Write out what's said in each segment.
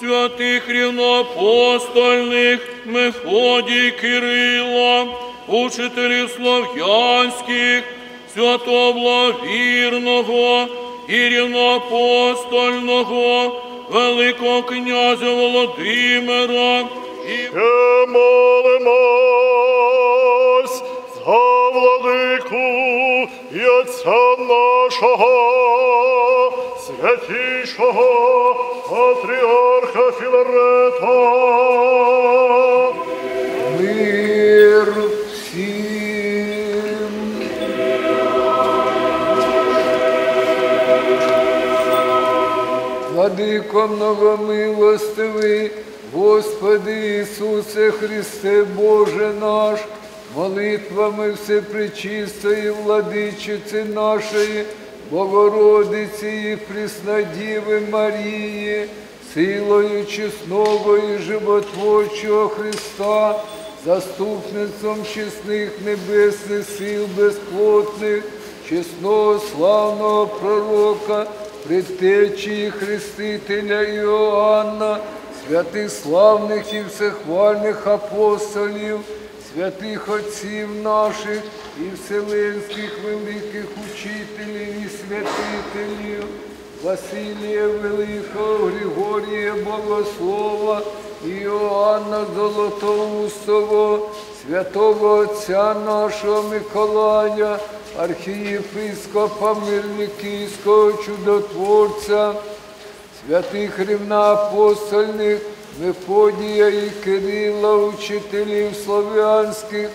Святих рівноапостольних Мефодій Кирила, учителів слов'янських, святоблавірного і рівноапостольного, Великого князя Володимира і молимось за владику і отця нашого, святішого патріарха Філарета. Мир всім. Владико многомилостивий, Господи Ісусе Христе Боже наш, молитвами Всепречистої владичиці нашої, Богородиці і Преснодіви Марії, силою чесного і животворчого Христа, заступництвом чесних небесних сил безплотних, чесного славного пророка, предтечії Хрестителя Іоанна, святих славних і всехвальних апостолів, святих отців наших і вселенських великих учителів і святителів, Василія Великого, Григорія Богослова, Іоанна Золотоустого, святого Отця нашого Миколая, архієпископа Мирникійського чудотворця, святих рівноапостольних Мефодія і Кирила, учителів слов'янських,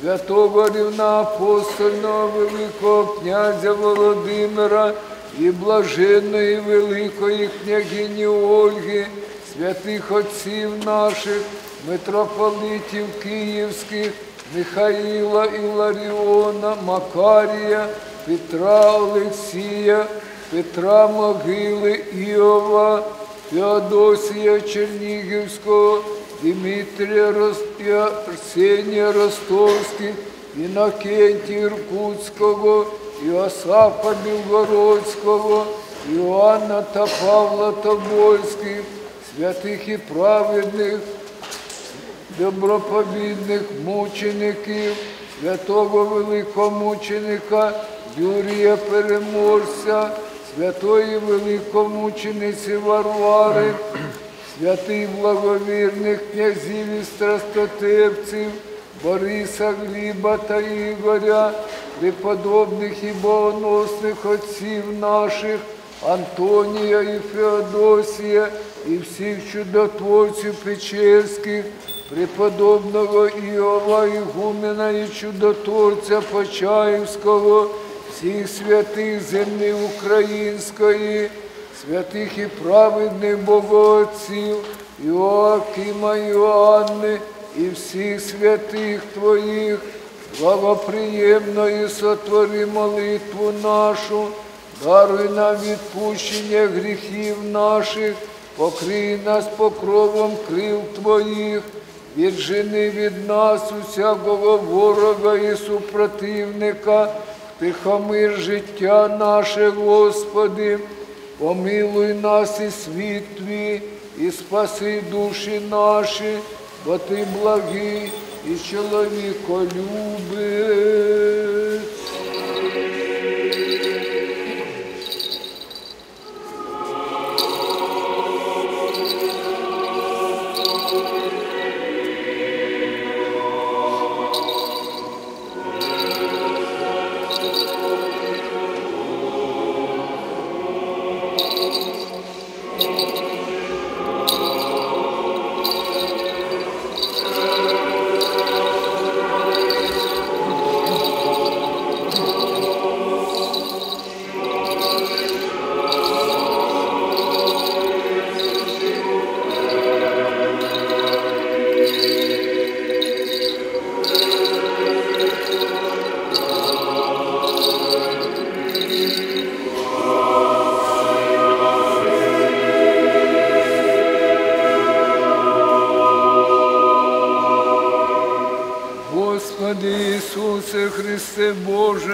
святого рівноапостольного Великого князя Володимира і блаженної Великої княгині Ольги, святих отців наших, митрополитів Київських, Михаїла Іларіона, Макарія, Петра Олексія, Петра Могили Іова, Феодосія Чернігівського, Дмитрія Рост- Арсенія Ростовських, Інокентія Іркутського, Іосафа Білгородського, Іоанна та Павла Тобольських, святих і праведних, доброповідних мучеників, святого великомученика Юрія Переможця, святої великомучениці Варвари, святих благовірних князів і страстотерпців, Бориса Гліба та Ігоря, преподобних і богоносних отців наших, Антонія і Феодосія, і всіх чудотворців Печерських, преподобного Іова, Ігумена і чудотворця Почаївського, всіх святих землі української, святих і праведних богоотців, Іоакима Іоанни і всіх святих Твоїх, благоприємно і сотвори молитву нашу, даруй нам відпущення гріхів наших, покрий нас покровом крил Твоїх, віджени від нас усякого ворога і супротивника, тихомир життя наше, Господи, помилуй нас і світ Твій, і спаси душі наші, бо Ти благий і чоловіколюбець.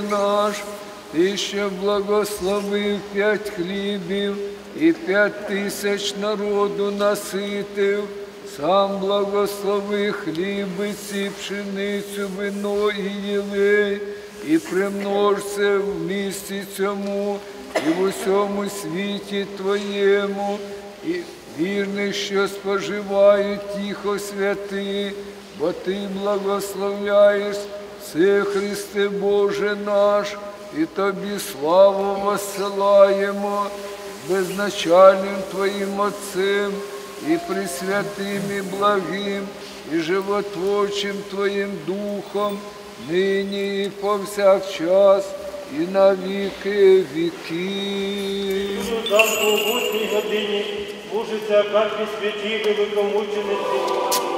Наш, Ти ще благословив п'ять хлібів і п'ять тисяч народу наситив, сам благослови хлібиці, пшеницю, вино і єлей, і примножся в місті цьому і в усьому світі Твоєму, і вірних, що споживають тихо святи, бо Ти благословляєш все, Христе Боже наш, і Тобі славу посилаємо безначальним Твоїм Отцем і присвятим і благим, і животворчим Твоїм Духом, нині і повсякчас, і на віки. Завтра у восьмій годині служиться карті святі великомучениці.